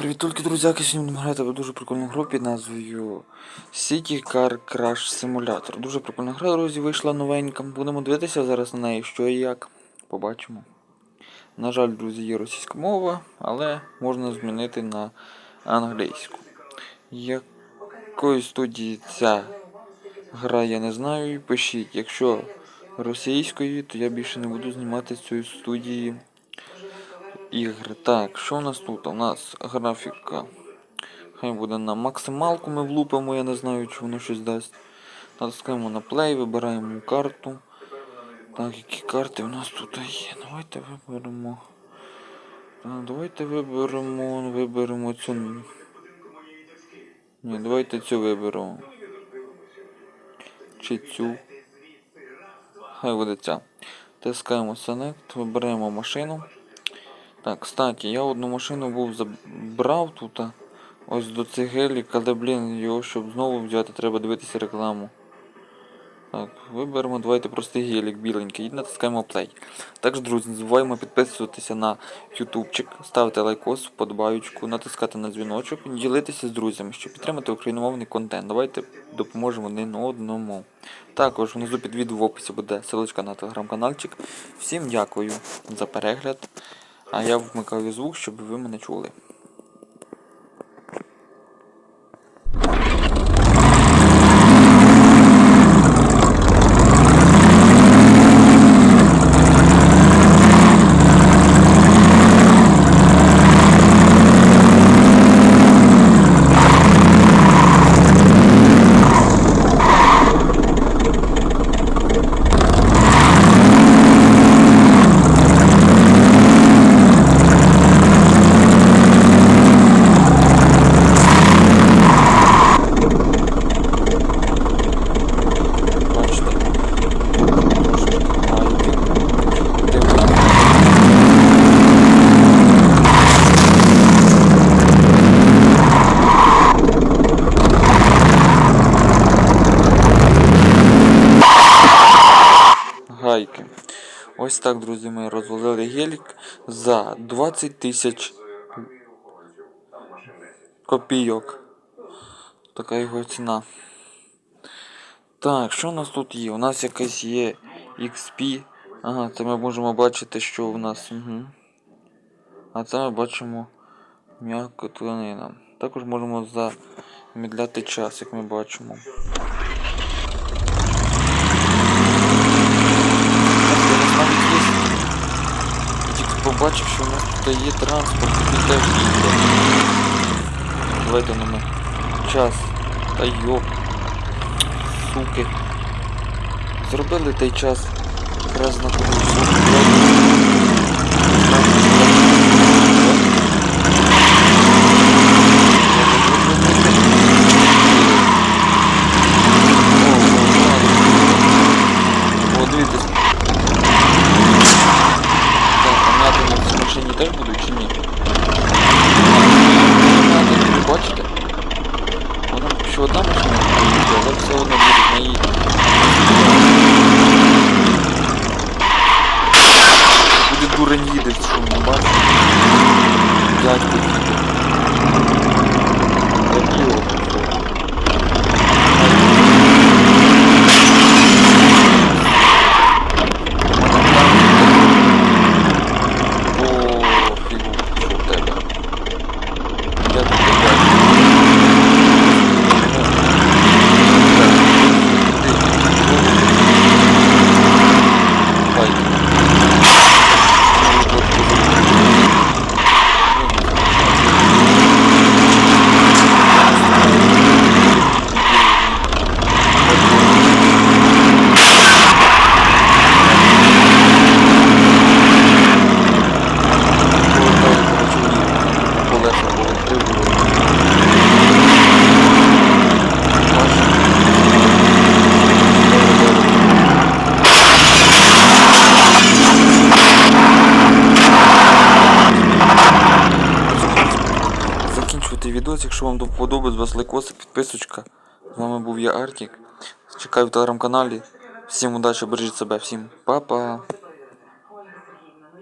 Привіт, тільки друзяки, сьогодні грати в дуже прикольну гру під назвою City Car Crash Simulator. Дуже прикольна гра, друзі, вийшла новенька. Будемо дивитися зараз на неї, що і як. Побачимо. На жаль, друзі, є російська мова, але можна змінити на англійську. Якої студії ця гра, я не знаю. Пишіть, якщо російської, то я більше не буду знімати з цієї ігри. Так, що у нас тут? У нас графіка. Хай буде на максималку ми влупимо, я не знаю, чи воно щось дасть. Натискаємо на плей, вибираємо карту. Так, які карти у нас тут є? Давайте виберемо. Давайте виберемо. Виберемо цю. Ні, давайте цю виберемо. Чи цю. Хай буде ця. Тискаємо Select, вибираємо машину. Так, кстати, я одну машину був забрав тут. Ось до цих гелік, але, блін, його щоб знову взяти, треба дивитися рекламу. Так, виберемо, давайте простий гелік біленький і натискаємо play. Також, друзі, не забуваємо підписуватися на ютубчик, ставити лайкос, вподобаючку, натискати на дзвіночок, ділитися з друзями, щоб підтримати україномовний контент. Давайте допоможемо один одному. Також внизу під відео в описі буде ссылочка на телеграм-каналчик. Всім дякую за перегляд. А я вмикаю звук, щоб ви мене чули. Ось так, друзі, ми розвалили гелік за 20 тисяч копійок. Така його ціна. Так, що у нас тут є? У нас якась є XP. Ага, це ми можемо бачити, що у нас. Угу. А це ми бачимо м'яко тканина. Також можемо замідляти час, як ми бачимо. Побачив, що у нас тут є транспорт, теж їде. Давайте на. Час. Та йоп. Суки. Зробили той час. Якраз знаходився. О, дивіться. Так, а м'яти на цій машині теж буду чи ні? Бачите? Вона що одна машина буде, але все одно буде на її. Куди дурень їде, що ви не бачите? Дядько їде. Дебіло просто. О, фігу, що в тебе. Я тут не бачу. Колеса були криво. Якщо вам подобається, вас лайкоси, підписочка. З вами був я Артік. Чекаю в телеграм-каналі. Всім удачі, бережіть себе, всім па-па.